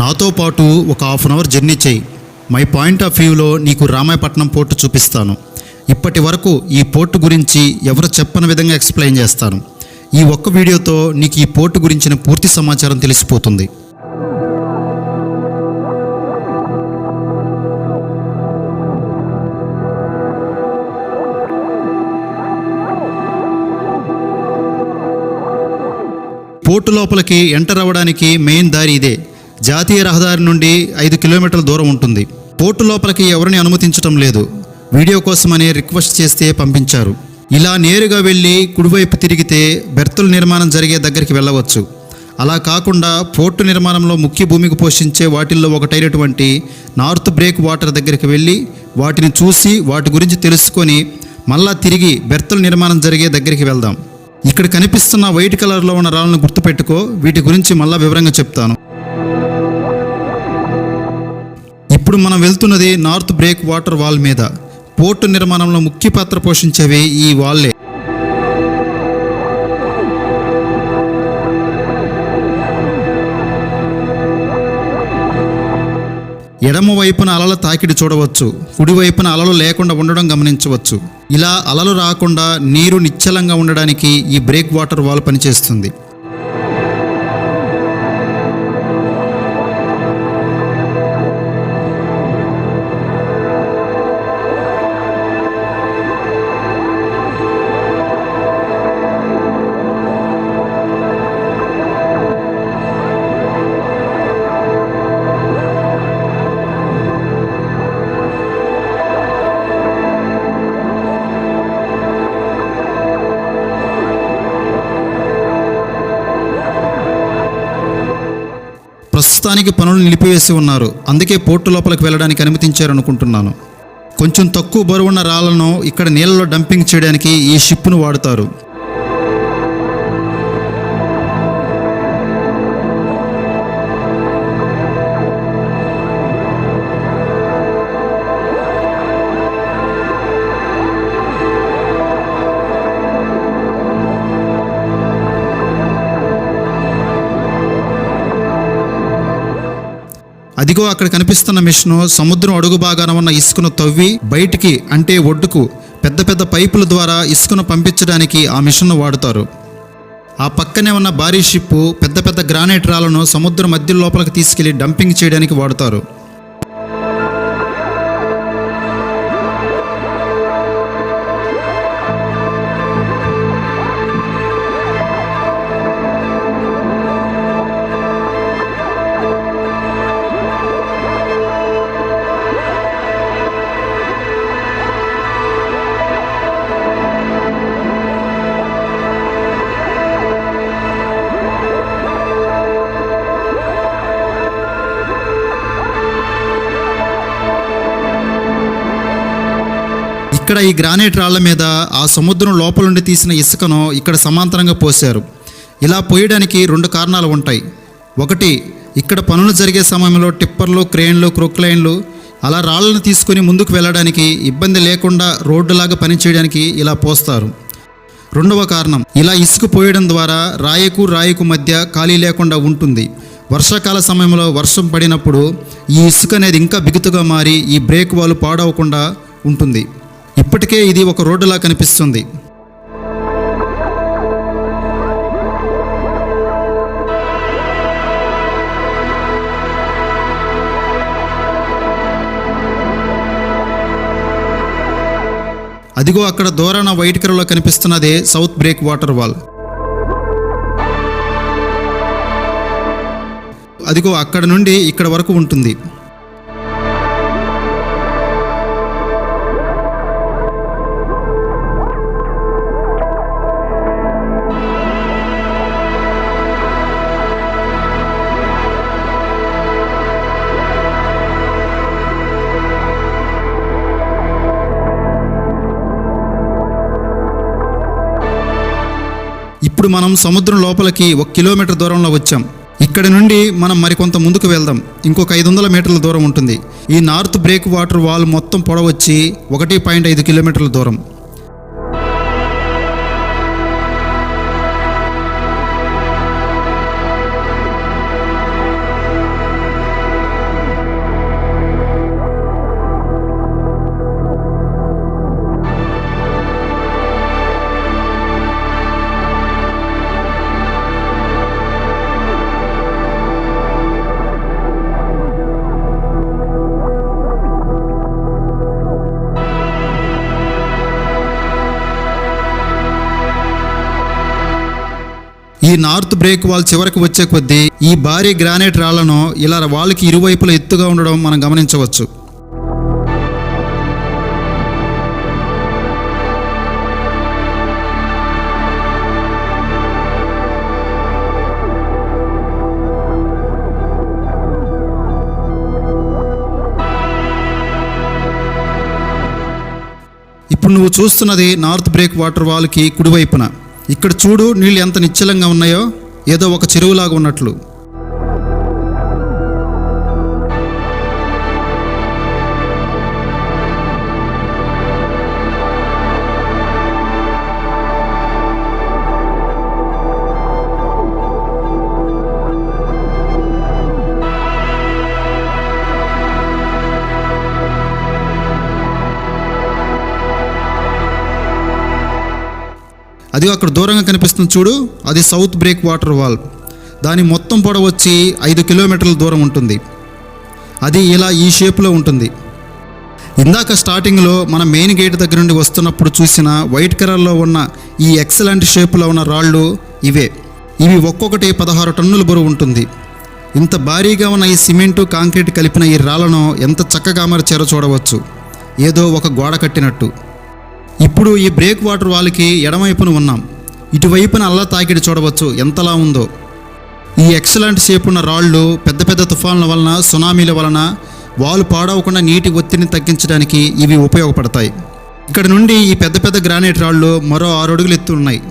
నాతో పాటు ఒక హాఫ్ అన్ అవర్ జర్నీ చేయి. మై పాయింట్ ఆఫ్ వ్యూలో నీకు రామాయపట్నం పోర్టు చూపిస్తాను. ఇప్పటి వరకు ఈ పోర్టు గురించి ఎవరు చెప్పని విధంగా ఎక్స్ప్లెయిన్ చేస్తాను. ఈ ఒక్క వీడియోతో నీకు ఈ పోర్టు గురించిన పూర్తి సమాచారం తెలిసిపోతుంది. పోర్టు లోపలికి ఎంటర్ అవ్వడానికి మెయిన్ దారి ఇదే. జాతీయ రహదారి నుండి ఐదు కిలోమీటర్ల దూరం ఉంటుంది. పోర్టు లోపలికి ఎవరిని అనుమతించడం లేదు. వీడియో కోసమని రిక్వెస్ట్ చేస్తే పంపించారు. ఇలా నేరుగా వెళ్ళి కుడివైపు తిరిగితే బెర్తుల నిర్మాణం జరిగే దగ్గరికి వెళ్ళవచ్చు. అలా కాకుండా పోర్టు నిర్మాణంలో ముఖ్య భూమికి పోషించే వాటిల్లో ఒకటైనటువంటి నార్త్ బ్రేక్ వాటర్ దగ్గరికి వెళ్ళి వాటిని చూసి వాటి గురించి తెలుసుకొని మళ్ళా తిరిగి బెర్తుల నిర్మాణం జరిగే దగ్గరికి వెళ్దాం. ఇక్కడ కనిపిస్తున్న వైట్ కలర్లో ఉన్న రాళ్ళను గుర్తుపెట్టుకో వీటి గురించి మళ్ళా వివరంగా చెప్తాను. ఇప్పుడు మనం వెళ్తున్నది నార్త్ బ్రేక్ వాటర్ వాల్ మీద. పోర్టు నిర్మాణంలో ముఖ్య పాత్ర పోషించేవి ఈ వాల్లే ఎడమ వైపున అలల తాకిడి చూడవచ్చు. కుడివైపున అలలు లేకుండా ఉండడం గమనించవచ్చు. ఇలా అలలు రాకుండా నీరు నిశ్చలంగా ఉండడానికి ఈ బ్రేక్ వాటర్ వాల్ పనిచేస్తుంది. ప్రస్తుతానికి పనులు నిలిపివేసి ఉన్నారు. అందుకే పోర్టు లోపలికి వెళ్ళడానికి అనుమతించారు అనుకుంటున్నాను కొంచెం తక్కువ బరువున్న రాళ్ళను ఇక్కడ నీళ్ళలో డంపింగ్ చేయడానికి ఈ షిప్ను వాడుతారు. అదిగో అక్కడ కనిపిస్తున్న మిషను సముద్రం అడుగు భాగాన ఉన్న ఇసుకను తవ్వి బయటికి అంటే ఒడ్డుకు పెద్ద పెద్ద పైపుల ద్వారా ఇసుకను పంపించడానికి ఆ మిషన్ను వాడుతారు. ఆ పక్కనే ఉన్న భారీ షిప్పు పెద్ద పెద్ద గ్రానైట్ రాళ్ళను సముద్రం మధ్య లోపలికి తీసుకెళ్ళి డంపింగ్ చేయడానికి వాడుతారు. ఇక్కడ ఈ గ్రానైట్ రాళ్ళ మీద ఆ సముద్రం లోపల నుండి తీసిన ఇసుకను ఇక్కడ సమాంతరంగా పోశారు. ఇలా పోయడానికి రెండు కారణాలు ఉంటాయి. ఒకటి ఇక్కడ పనులు జరిగే సమయంలో టిప్పర్లు క్రేన్లు క్రొక్లైన్లు అలా రాళ్ళను తీసుకుని ముందుకు వెళ్ళడానికి ఇబ్బంది లేకుండా రోడ్డులాగా పనిచేయడానికి ఇలా పోస్తారు. రెండవ కారణం ఇలా ఇసుక పోయడం ద్వారా రాయకు రాయకు మధ్య ఖాళీ లేకుండా ఉంటుంది. వర్షాకాల సమయంలో వర్షం పడినప్పుడు ఈ ఇసుక అనేది ఇంకా బిగుతుగా మారి ఈ బ్రేక్ వాళ్ళు పాడవకుండా ఉంటుంది. ఇప్పటికే ఇది ఒక రోడ్డులా కనిపిస్తుంది. అదిగో అక్కడ దూరాన వైట్ కలర్లో కనిపిస్తున్నదే సౌత్ బ్రేక్ వాటర్ వాల్. అదిగో అక్కడ నుండి ఇక్కడ వరకు ఉంటుంది. ఇప్పుడు మనం సముద్రం లోపలికి ఒక కిలోమీటర్ దూరంలో వచ్చాం. ఇక్కడ నుండి మనం మరికొంత ముందుకు వెళ్దాం. ఇంకొక ఐదు వందల మీటర్ల దూరం ఉంటుంది. ఈ నార్త్ బ్రేక్ వాటర్ వాల్ మొత్తం పొడవచ్చి ఒకటి పాయింట్ ఐదు కిలోమీటర్ల దూరం. ఈ నార్త్ బ్రేక్ వాల్ చివరికి వచ్చే కొద్దీ ఈ భారీ గ్రానైట్ రాళ్ళను ఇలా వాళ్ళకి ఇరువైపులా ఎత్తుగా ఉండడం మనం గమనించవచ్చు. ఇప్పుడు నువ్వు చూస్తున్నది నార్త్ బ్రేక్ వాటర్ వాల్కి కుడివైపున. ఇక్కడ చూడు నీళ్ళు ఎంత నిశ్చలంగా ఉన్నాయో ఏదో ఒక చెరువులాగా ఉన్నట్లు. అది అక్కడ దూరంగా కనిపిస్తుంది చూడు. అది సౌత్ బ్రేక్ వాటర్ వాల్ దాని మొత్తం పొడవు వచ్చి ఐదు కిలోమీటర్ల దూరం ఉంటుంది. అది ఇలా ఈ షేప్లో ఉంటుంది. ఇందాక స్టార్టింగ్లో మన మెయిన్ గేట్ దగ్గర నుండి వస్తున్నప్పుడు చూసిన వైట్ కలర్లో ఉన్న ఈ ఎక్సలెంట్ షేప్లో ఉన్న రాళ్ళు ఇవే. ఇవి ఒక్కొక్కటి పదహారు టన్నుల బరువు ఉంటుంది. ఇంత భారీగా ఉన్న ఈ సిమెంటు కాంక్రీట్ కలిపిన ఈ రాళ్ళను ఎంత చక్కగా అమర్చారో చూడవచ్చు. ఏదో ఒక గోడ కట్టినట్టు. ఇప్పుడు ఈ బ్రేక్ వాటర్ వాళ్ళకి ఎడమవైపున ఉన్నాం. ఇటువైపున అల్లా తాకిడి చూడవచ్చు. ఎంతలా ఉందో. ఈ ఎక్సలెంట్ షేప్ ఉన్న రాళ్ళు పెద్ద పెద్ద తుఫాన్ల వలన సునామీల వలన వాళ్ళు పాడవకుండా నీటి ఒత్తిడిని తగ్గించడానికి ఇవి ఉపయోగపడతాయి. ఇక్కడ నుండి ఈ పెద్ద పెద్ద గ్రానైట్ రాళ్ళు మరో ఆరు అడుగులు ఎత్తు ఉన్నాయి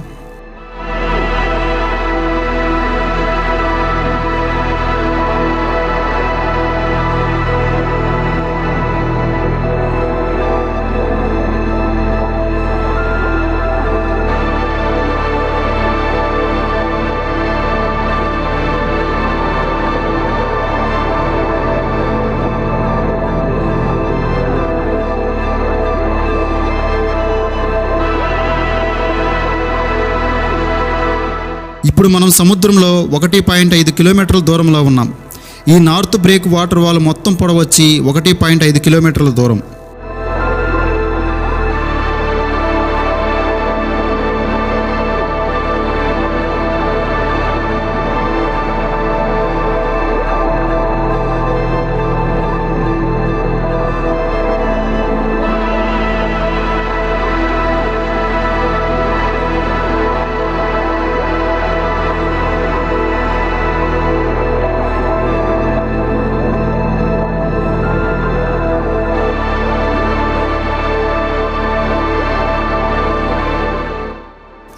ఇప్పుడు మనం సముద్రంలో ఒకటి పాయింట్ ఐదు కిలోమీటర్ల దూరంలో ఉన్నాం. ఈ నార్త్ బ్రేక్ వాటర్ వాల్ మొత్తం పొడవచ్చి ఒకటి పాయింట్ ఐదు కిలోమీటర్ల దూరం.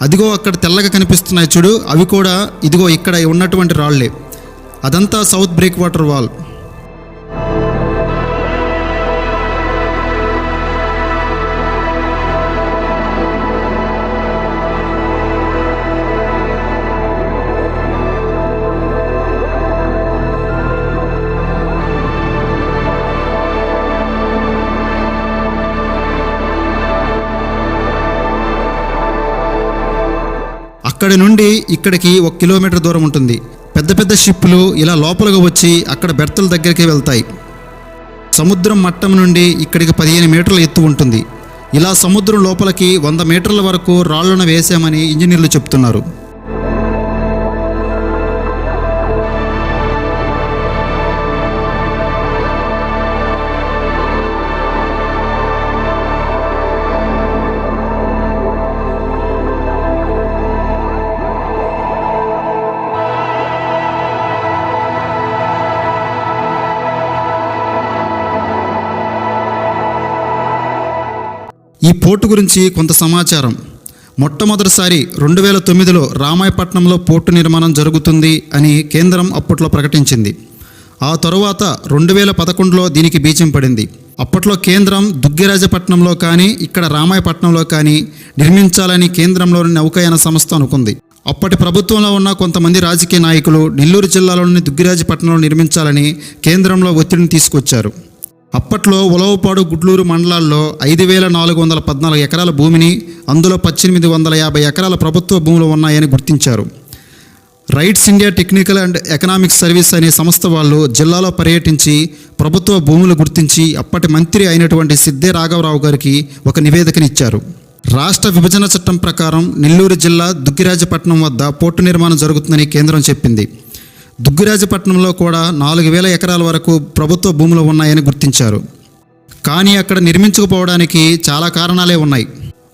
అదిగో అక్కడ తెల్లగా కనిపిస్తున్నాయి చూడు అవి కూడా ఇదిగో ఇక్కడ ఉన్నటువంటి రాళ్ళే. అదంతా సౌత్ బ్రేక్ వాటర్ వాల్ అక్కడి నుండి ఇక్కడికి ఒక కిలోమీటర్ దూరం ఉంటుంది. పెద్ద పెద్ద షిప్పులు ఇలా లోపలగా వచ్చి అక్కడ బెర్తల దగ్గరికి వెళ్తాయి. సముద్రం మట్టం నుండి ఇక్కడికి పదిహేను మీటర్ల ఎత్తు ఉంటుంది. ఇలా సముద్రం లోపలికి వంద మీటర్ల వరకు రాళ్ళను వేశామని ఇంజనీర్లు చెప్తున్నారు. ఈ పోర్టు గురించి కొంత సమాచారం. మొట్టమొదటిసారి రెండు వేల తొమ్మిదిలో రామాయపట్నంలో పోర్టు నిర్మాణం జరుగుతుంది అని కేంద్రం అప్పట్లో ప్రకటించింది. ఆ తరువాత రెండు వేల పదకొండులో దీనికి బీజం పడింది. అప్పట్లో కేంద్రం దుగ్గిరాజపట్నంలో కానీ ఇక్కడ రామాయపట్నంలో కానీ నిర్మించాలని కేంద్రంలోని నౌకాయన సంస్థ అనుకుంది. అప్పటి ప్రభుత్వంలో ఉన్న కొంతమంది రాజకీయ నాయకులు నెల్లూరు జిల్లాలోని దుగ్గిరాజపట్నంలో నిర్మించాలని కేంద్రంలో ఒత్తిడిని తీసుకొచ్చారు. అప్పట్లో ఉలవపాడు గుడ్లూరు మండలాల్లో ఐదు వేల నాలుగు వందల పద్నాలుగు ఎకరాల భూమిని అందులో పద్దెనిమిది వందల యాభై ఎకరాల ప్రభుత్వ భూములు ఉన్నాయని గుర్తించారు. RITES India technical and economic service అనే సంస్థ వాళ్ళు జిల్లాలో పర్యటించి ప్రభుత్వ భూములు గుర్తించి అప్పటి మంత్రి అయినటువంటి సిద్ధే రాఘవరావు గారికి ఒక నివేదికనిచ్చారు. రాష్ట్ర విభజన చట్టం ప్రకారం నెల్లూరు జిల్లా దుగ్గిరాజపట్నం వద్ద పోర్టు నిర్మాణం జరుగుతుందని కేంద్రం చెప్పింది. దుగ్గిరాజపట్నంలో కూడా నాలుగు వేల ఎకరాల వరకు ప్రభుత్వ భూములు ఉన్నాయని గుర్తించారు. కానీ అక్కడ నిర్మించకపోవడానికి చాలా కారణాలే ఉన్నాయి.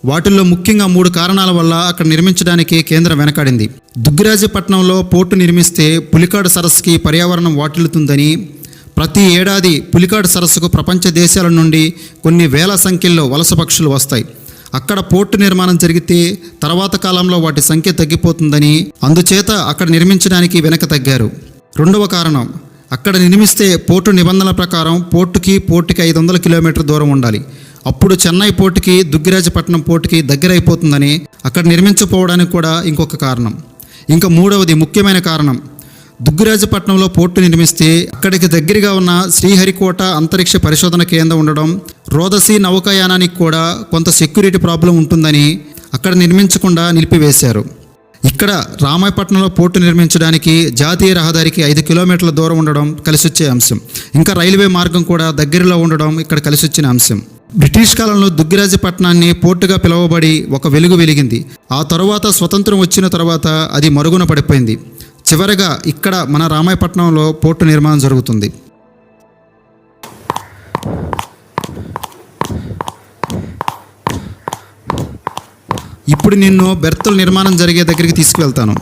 వాటిల్లో ముఖ్యంగా మూడు కారణాల వల్ల అక్కడ నిర్మించడానికి కేంద్రం వెనకాడింది. దుగ్గిరాజపట్నంలో పోర్టు నిర్మిస్తే పులికాడు సరస్సుకి పర్యావరణం వాటిల్లుతుందని ప్రతి ఏడాది పులికాడు సరస్సుకు ప్రపంచ దేశాల నుండి కొన్ని వేల సంఖ్యలో వలస పక్షులు వస్తాయి. అక్కడ పోర్టు నిర్మాణం జరిగితే తర్వాత కాలంలో వాటి సంఖ్య తగ్గిపోతుందని అందుచేత అక్కడ నిర్మించడానికి వెనక తగ్గారు. రెండవ కారణం అక్కడ నిర్మిస్తే పోర్టు నిబంధనల ప్రకారం పోర్టుకి పోర్టుకి ఐదు వందల కిలోమీటర్ దూరం ఉండాలి. అప్పుడు చెన్నై పోర్టుకి దుగ్గిరాజపట్నం పోర్టుకి దగ్గర అయిపోతుందని అక్కడ నిర్మించకపోవడానికి కూడా ఇంకొక కారణం. ఇంకా మూడవది ముఖ్యమైన కారణం దుగ్గిరాజపట్నంలో పోర్టు నిర్మిస్తే అక్కడికి దగ్గరగా ఉన్న శ్రీహరికోట అంతరిక్ష పరిశోధన కేంద్రం ఉండడం రోదసి నౌకాయానానికి కూడా కొంత సెక్యూరిటీ ప్రాబ్లం ఉంటుందని అక్కడ నిర్మించకుండా నిలిపివేశారు. ఇక్కడ రామాయపట్నంలో పోర్టు నిర్మించడానికి జాతీయ రహదారికి ఐదు కిలోమీటర్ల దూరం ఉండడం కలిసొచ్చే అంశం. ఇంకా రైల్వే మార్గం కూడా దగ్గరలో ఉండడం ఇక్కడ కలిసొచ్చిన అంశం. బ్రిటిష్ కాలంలో దుగ్గిరాజపట్నాన్ని పోర్టుగా పిలువబడి ఒక వెలుగు వెలిగింది. ఆ తరువాత స్వతంత్రం వచ్చిన తర్వాత అది మరుగున పడిపోయింది. చివరగా ఇక్కడ మన రామాయపట్నంలో పోర్టు నిర్మాణం జరుగుతుంది. ఇప్పుడు నిన్ను బెర్తల నిర్మాణం జరిగే దగ్గరికి తీసుకువెళ్తాను.